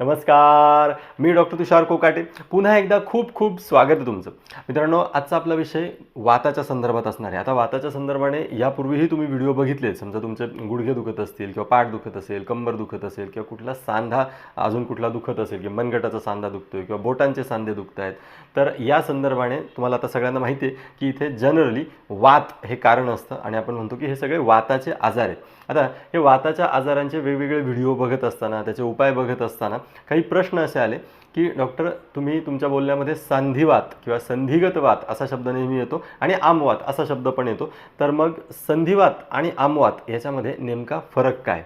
नमस्कार मी डॉक्टर तुषार कोकाटे. पुन्हा एकदा खूप खूप स्वागत आहे तुमचं. मित्रांनो आजचा आपला विषय वाताच्या संदर्भात असणार आहे. आता वाताच्या संदर्भाने यापूर्वीही तुम्ही व्हिडिओ बघितले समजा तुमचे गुडघे दुखत असतील किंवा पाठ दुखत असेल कंबर दुखत असेल किंवा कुठला सांधा अजून कुठला दुखत असेल किंवा मनगटाचा सांधा दुखतोय किंवा बोटांचे सांधे दुखत आहेत तर या संदर्भाने तुम्हाला आता सगळ्यांना माहिती आहे की इथे जनरली वात हे कारण असतं आणि आपण म्हणतो की हे सगळे वाताचे आजार आहेत. आता हे वाताच्या आजारांचे वेगवेगळे व्हिडिओ बघत असताना त्याचे उपाय बघत असताना काही प्रश्न असे आले की डॉक्टर तुम्ही तुमच्या बोलण्यामध्ये संधिवात किंवा संधिगतवात असा शब्द नेहमी येतो आणि आमवात असा शब्द पण येतो. तर मग संधिवात आणि आमवात याच्यामध्ये नेमका फरक काय?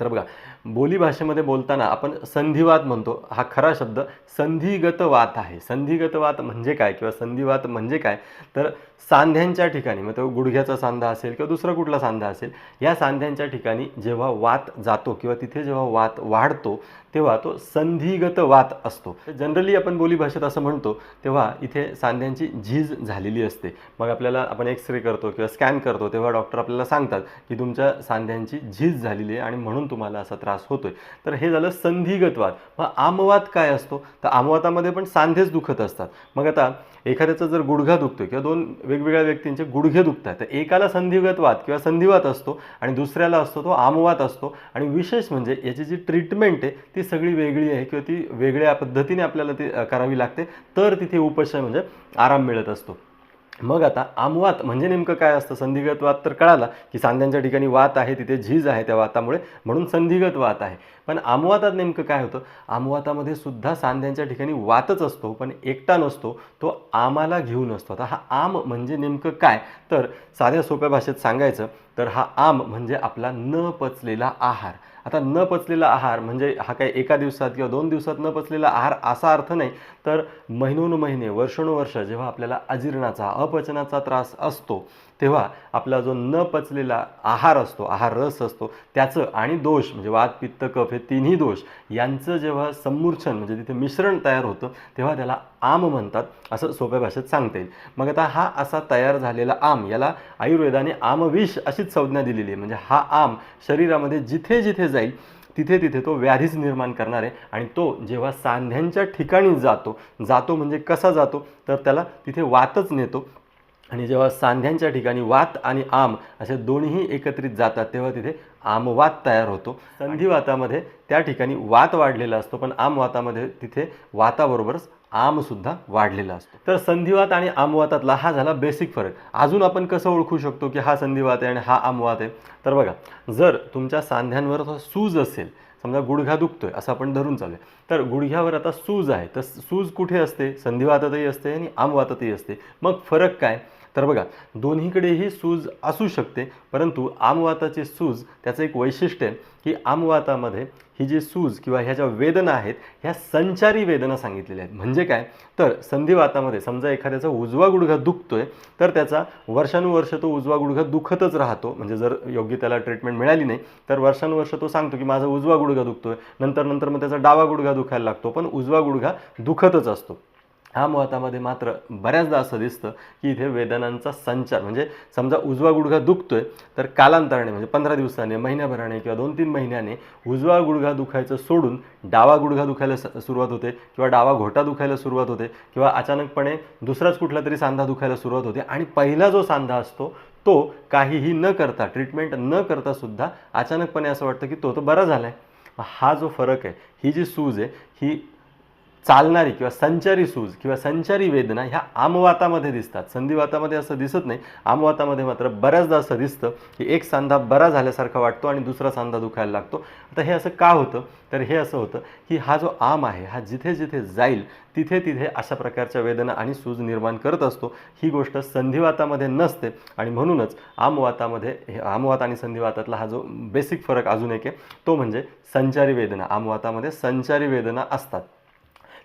तर बघा बोलीभाषेमध्ये बोलताना आपण संधिवात म्हणतो. हा खरा शब्द संधिगतवात आहे. संधिगतवात म्हणजे काय किंवा संधिवात म्हणजे काय? तर सांध्यांच्या ठिकाणी मग तो गुडघ्याचा सांधा असेल किंवा दुसरा कुठला सांधा असेल या सांध्यांच्या ठिकाणी जेव्हा वात जातो किंवा तिथे जेव्हा वात वाढतो तेव्हा तो संधिगत वात असतो. जनरली आपण बोलीभाषेत असं म्हणतो तेव्हा इथे सांध्यांची झीज झालेली असते. मग आपल्याला आपण एक्स रे करतो किंवा स्कॅन करतो तेव्हा डॉक्टर आपल्याला सांगतात की तुमच्या सांध्यांची झीज झालेली आहे आणि म्हणून तुम्हाला असा त्रास होतोय. तर हे झालं संधिगतवाद. मग आमवात काय असतो? तर आमवातामध्ये पण सांधेच दुखत असतात. मग आता एखाद्याचा जर गुडघा दुखतोय किंवा दोन वेगवेगळ्या व्यक्तींचे गुडघे दुखतात तर एकाला संधिगत वात किंवा संधिवात असतो आणि दुसऱ्याला असतो तो आमवात असतो. आणि विशेष म्हणजे याची जी ट्रीटमेंट आहे ती सगळी वेगळी आहे किंवा ती वेगळ्या पद्धतीने आपल्याला ती करावी लागते. तर तिथे उपशय म्हणजे आराम मिळत असतो. मग आता आमवात म्हणजे नेमकं काय असतं? संधिगत वात तर कळाला की सांध्यांच्या ठिकाणी वात आहे तिथे झीज आहे त्या वातामुळे म्हणून संधिगत वात आहे. पण आमवातात नेमकं काय होतं? आमवातामध्ये सुद्धा सांध्यांच्या ठिकाणी वातच असतो पण एकटा नसतो तो आमाला घेऊन असतो. आता हा आम म्हणजे नेमकं काय? तर साध्या सोप्या भाषेत सांगायचं तर हा आम म्हणजे आपला न पचलेला आहार. आता न पचलेला आहार म्हणजे हा काही एका दिवसात किंवा दोन दिवसात न पचलेला आहार असा अर्थ नाही. तर महिनोनुमहिने वर्षानुवर्ष जेव्हा आपल्याला अजीर्णाचा अपचनाचा त्रास असतो तेव्हा आपला जो न पचलेला आहार असतो आहार रस असतो त्याचं आणि दोष म्हणजे वात पित्त कफ हे तिन्ही दोष यांचं जेव्हा संमूर्छन म्हणजे तिथे मिश्रण तयार होतं तेव्हा त्याला आम म्हणतात असं सोप्या भाषेत सांगता येईल. मग आता हा असा तयार झालेला आम याला आयुर्वेदाने आमविष अशीच संज्ञा दिलेली आहे. म्हणजे हा आम शरीरामध्ये जिथे जिथे जाईल तिथे तिथे तो व्याधीच निर्माण करणार आहे आणि तो जेव्हा सांध्यांच्या ठिकाणी जातो जातो म्हणजे कसा जातो तर त्याला तिथे वातच नेतो. आणि जेव्हा सांध्यांच्या ठिकाणी वात आणि आम असे दोन्ही एकत्रित जातात तेव्हा तिथे आमवात तयार होतो. संधिवातामध्ये त्या ठिकाणी वात वाढलेला असतो पण आमवातामध्ये तिथे वाताबरोबरच आमसुद्धा वाढलेला असतो. तर संधिवात आणि आमवातातला हा झाला बेसिक फरक. अजून आपण कसं ओळखू शकतो की हा संधिवात आहे आणि हा आमवात आहे? तर बघा जर तुमच्या सांध्यांवर सूज असेल समजा गुडघा दुखतोय असं आपण धरून चालूया. तर गुडघ्यावर आता सूज आहे. तर सूज कुठे असते? संधिवातातही असते आणि आमवातातही असते. मग फरक काय? तर बघा दोन्हीकडेही सूज असू शकते परंतु आमवाताची सूज त्याचं एक वैशिष्ट्य आहे की आमवातामध्ये ही जी सूज किंवा ह्या ज्या वेदना आहेत ह्या संचारी वेदना सांगितलेल्या आहेत. म्हणजे काय? तर संधिवातामध्ये समजा एखाद्याचा उजवा गुडघा दुखतोय तर त्याचा वर्षानुवर्ष तो उजवा गुडघा दुखतच राहतो. म्हणजे जर योग्य त्याला ट्रीटमेंट मिळाली नाही तर वर्षानुवर्ष तो सांगतो की माझा उजवा गुडघा दुखतोय. नंतर नंतर मग त्याचा डावा गुडघा दुखायला लागतो पण उजवा गुडघा दुखतच असतो. आमवातामध्ये मात्र बऱ्याचदा असं दिसतं की इथे वेदनांचा संचार म्हणजे समजा उजवा गुडघा दुखतोय तर कालांतराने म्हणजे पंधरा दिवसाने महिन्याभराने किंवा दोन तीन महिन्याने उजवा गुडघा दुखायचं सोडून डावा गुडघा दुखायला स- सुरुवात होते किंवा डावा घोटा दुखायला सुरुवात होते किंवा अचानकपणे दुसराच कुठला तरी सांधा दुखायला सुरुवात होते आणि पहिला जो सांधा असतो तो काहीही न करता ट्रीटमेंट न करता सुद्धा अचानकपणे असं वाटतं की तो तर बरा झाला आहे हा जो फरक आहे ही जी सूज आहे ही चालणारी किंवा संचारी सूज किंवा संचारी वेदना ह्या आमवातामध्ये दिसतात. संधिवातामध्ये असं दिसत नाही. आमवातामध्ये मात्र बऱ्याचदा असं दिसतं की एक सांधा बरा झाल्यासारखा वाटतो आणि दुसरा सांधा दुखायला लागतो. आता हे असं का होतं? तर हे असं होतं की हा जो आम आहे हा जिथे जिथे जाईल तिथे तिथे अशा प्रकारच्या वेदना आणि सूज निर्माण करत असतो. ही गोष्ट संधिवातामध्ये नसते आणि म्हणूनच आमवातामध्ये हे आमवात आणि संधिवातातला हा जो बेसिक फरक अजून एक आहे तो म्हणजे संचारी वेदना. आमवातामध्ये संचारी वेदना असतात.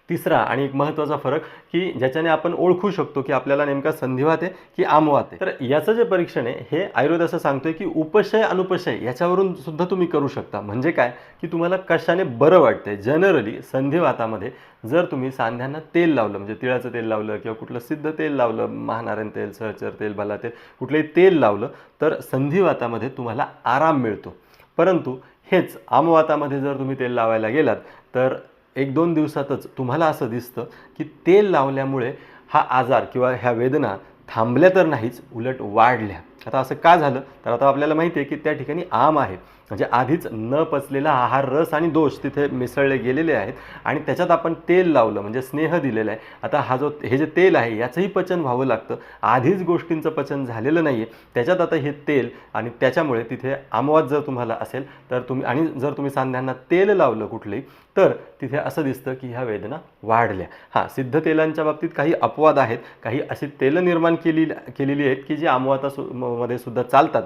तिसरा आणि एक महत्त्वाचा फरक की ज्याच्याने आपण ओळखू शकतो की आपल्याला नेमका संधिवात आहे की आमवात आहे तर याचं जे परीक्षण आहे हे आयुर्वेद असं सांगतोय की उपशय अनुपशय याच्यावरून सुद्धा तुम्ही करू शकता. म्हणजे काय? की तुम्हाला कशाने बरं वाटतंय? जनरली संधिवातामध्ये जर तुम्ही सांध्यांना तेल लावलं म्हणजे तिळाचं तेल लावलं किंवा कुठलं सिद्ध तेल लावलं महानारायण तेल सहचर तेल भला तेल कुठलंही तेल लावलं तर संधिवातामध्ये तुम्हाला आराम मिळतो. परंतु हेच आमवातामध्ये जर तुम्ही तेल लावायला गेलात तर एक दोन दिवसातच तुम्हाला असं दिसतं की तेल लावल्यामुळे हा आजार किंवा ह्या वेदना थांबल्या तर नाहीच उलट वाढल्या. आता असं का झालं? तर आता आपल्याला माहिती आहे की त्या ठिकाणी आम आहे. म्हणजे आधीच न पचलेला आहार रस आणि दोष तिथे मिसळले गेलेले आहेत. आणि त्याच्यात आपण तेल लावलं म्हणजे स्नेह दिलेला आहे. आता हा जो हे जे तेल आहे याचंही पचन व्हावं लागतं. आधीच गोष्टींचं पचन झालेलं नाही आहे त्याच्यात आता हे तेल आणि त्याच्यामुळे तिथे आमवाद जर तुम्हाला असेल तर तुम्ही आणि जर तुम्ही सांध्यांना तेल लावलं कुठलंही तर तिथे असं दिसतं की ह्या वेदना वाढल्या. हां सिद्ध तेलांच्या बाबतीत काही अपवाद आहेत. काही अशी तेलं निर्माण केली केलेली आहेत की जी आमवाता सु म- मध्ये सुद्धा चालतात.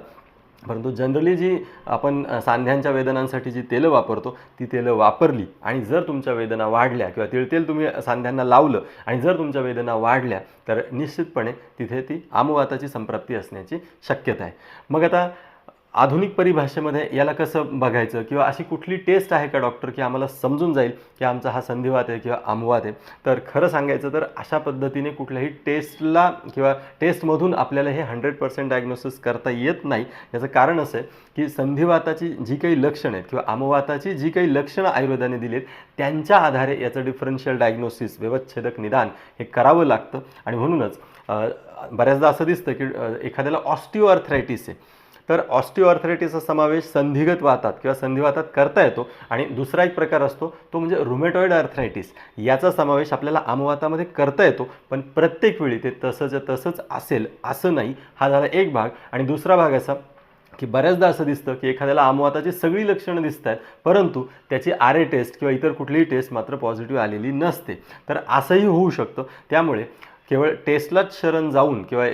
परंतु जनरली जी आपण सांध्यांच्या वेदनांसाठी जी तेलं वापरतो ती तेलं वापरली आणि जर तुमच्या वेदना वाढल्या किंवा तिळतेल तुम्ही सांध्यांना लावलं आणि जर तुमच्या वेदना वाढल्या तर निश्चितपणे तिथे ती आमवाताची संप्राप्ती असण्याची शक्यता आहे. मग आता आधुनिक परिभाषेमध्ये याला कसं बघायचं किंवा अशी कुठली टेस्ट आहे का डॉक्टर की आम्हाला समजून जाईल की आमचा हा संधिवात आहे किंवा आमवात आहे? तर खरं सांगायचं तर अशा पद्धतीने कुठल्याही टेस्टला किंवा टेस्टमधून आपल्याला हे हंड्रेड पर्सेंट डायग्नोसिस करता येत नाही. याचं कारण असं आहे की संधिवाताची जी काही लक्षणं आहेत किंवा आमवाताची जी काही लक्षणं आयुर्वेदाने दिली आहेत त्यांच्या आधारे याचं डिफरन्शियल डायग्नोसिस व्यवच्छेदक निदान हे करावं लागतं. आणि म्हणूनच बऱ्याचदा असं दिसतं की एखाद्याला ऑस्टिओआर्थरायटिस आहे. तर ऑस्टिओआर्थरायटिसचा समावेश संधिगत वातात किंवा संधिवातात करता येतो आणि दुसरा एक प्रकार असतो तो म्हणजे रुमेटॉइड आर्थरायटिस याचा समावेश आपल्याला आमवातामध्ये करता येतो पण प्रत्येक वेळी ते तसंच्या तसंच असेल असं नाही. हा झाला एक भाग. आणि दुसरा भाग असा की बऱ्याचदा असं दिसतं की एखाद्याला आमवाताची सगळी लक्षणं दिसत आहेत परंतु त्याची आर ए टेस्ट किंवा इतर कुठलीही टेस्ट मात्र पॉझिटिव्ह आलेली नसते. तर असंही होऊ शकतं. त्यामुळे केवळ टेस्टलाच शरण जाऊन किंवा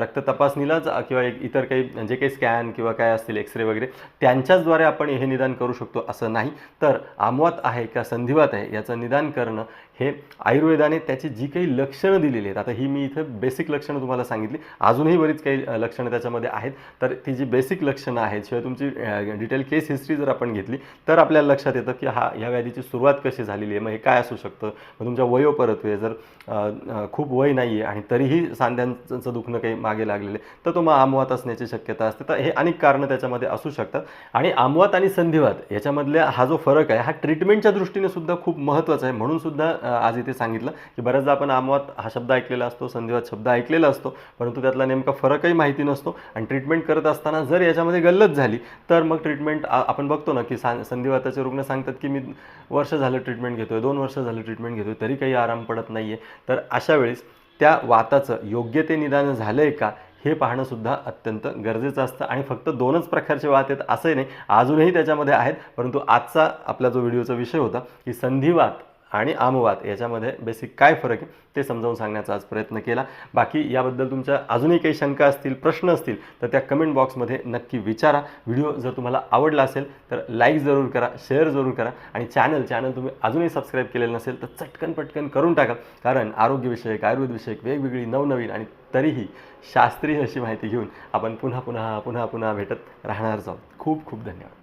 रक्त तपासणीलाच किंवा एक इतर काही जे काही स्कॅन किंवा काय असतील एक्सरे वगैरे त्यांच्याचद्वारे आपण हे निदान करू शकतो असं नाही. तर आमवात आहे का संधिवात आहे याचं निदान करणं हे आयुर्वेदाने त्याची जी काही लक्षणं दिलेली आहेत आता ही मी इथं बेसिक लक्षणं तुम्हाला सांगितली. अजूनही बरीच काही लक्षणं त्याच्यामध्ये आहेत. तर ती जी बेसिक लक्षणं आहेत शिवाय तुमची डिटेल केस हिस्ट्री जर आपण घेतली तर आपल्याला लक्षात येतं की हा ह्या व्याधीची सुरुवात कशी झालेली आहे मग हे काय असू शकतं? मग तुमच्या वयोपरत्वे जर खूप वय नाही आहे आणि तरीही सांध्यांचं दुखणं काही मागे लागलेलं आहे तर तो मग आमवात असण्याची शक्यता असते. तर हे अनेक कारणं त्याच्यामध्ये असू शकतात. आणि आमवात आणि संधिवात याच्यामधल्या हा जो फरक आहे हा ट्रीटमेंटच्या दृष्टीने सुद्धा खूप महत्त्वाचा आहे. म्हणून सुद्धा आज इथे सांगितलं की बऱ्याचदा आपण आमवात हा शब्द ऐकलेला असतो संधिवात शब्द ऐकलेला असतो परंतु त्यातला नेमका फरकही माहिती नसतो आणि ट्रीटमेंट करत असताना जर याच्यामध्ये गल्लत झाली तर मग ट्रीटमेंट आपण बघतो ना की सा संधिवाताचे रुग्ण सांगतात की मी वर्ष झालं ट्रीटमेंट घेतो आहे दोन वर्ष झालं ट्रीटमेंट घेतोय तरी काही आराम पडत नाही आहे तर अशा वेळेस त्या वाताचं योग्य ते निदान झालं आहे का हे पाहणंसुद्धा अत्यंत गरजेचं असतं आणि फक्त दोनच प्रकारचे वात आहेत असंही नाही अजूनही त्याच्यामध्ये आहेत परंतु आजचा आपला जो व्हिडिओचा विषय होता की संधिवात आणि आमवात याच्यामध्ये बेसिक काय फरक आहे ते समजावून सांगण्याचा आज प्रयत्न केला. बाकी याबद्दल तुमच्या अजूनही काही शंका असतील प्रश्न असतील तर त्या कमेंट बॉक्समध्ये नक्की विचारा. व्हिडिओ जर तुम्हाला आवडला असेल तर लाईक जरूर करा शेअर जरूर करा आणि चॅनल चॅनल तुम्ही अजूनही सबस्क्राईब केलेलं नसेल तर चटकन पटकन करून टाका. कारण आरोग्यविषयक आयुर्वेदविषयक वेगवेगळी नवनवीन आणि तरीही शास्त्रीय अशी माहिती घेऊन आपण पुन्हा पुन्हा पुन्हा पुन्हा भेटत राहणारच आहोत. खूप खूप धन्यवाद.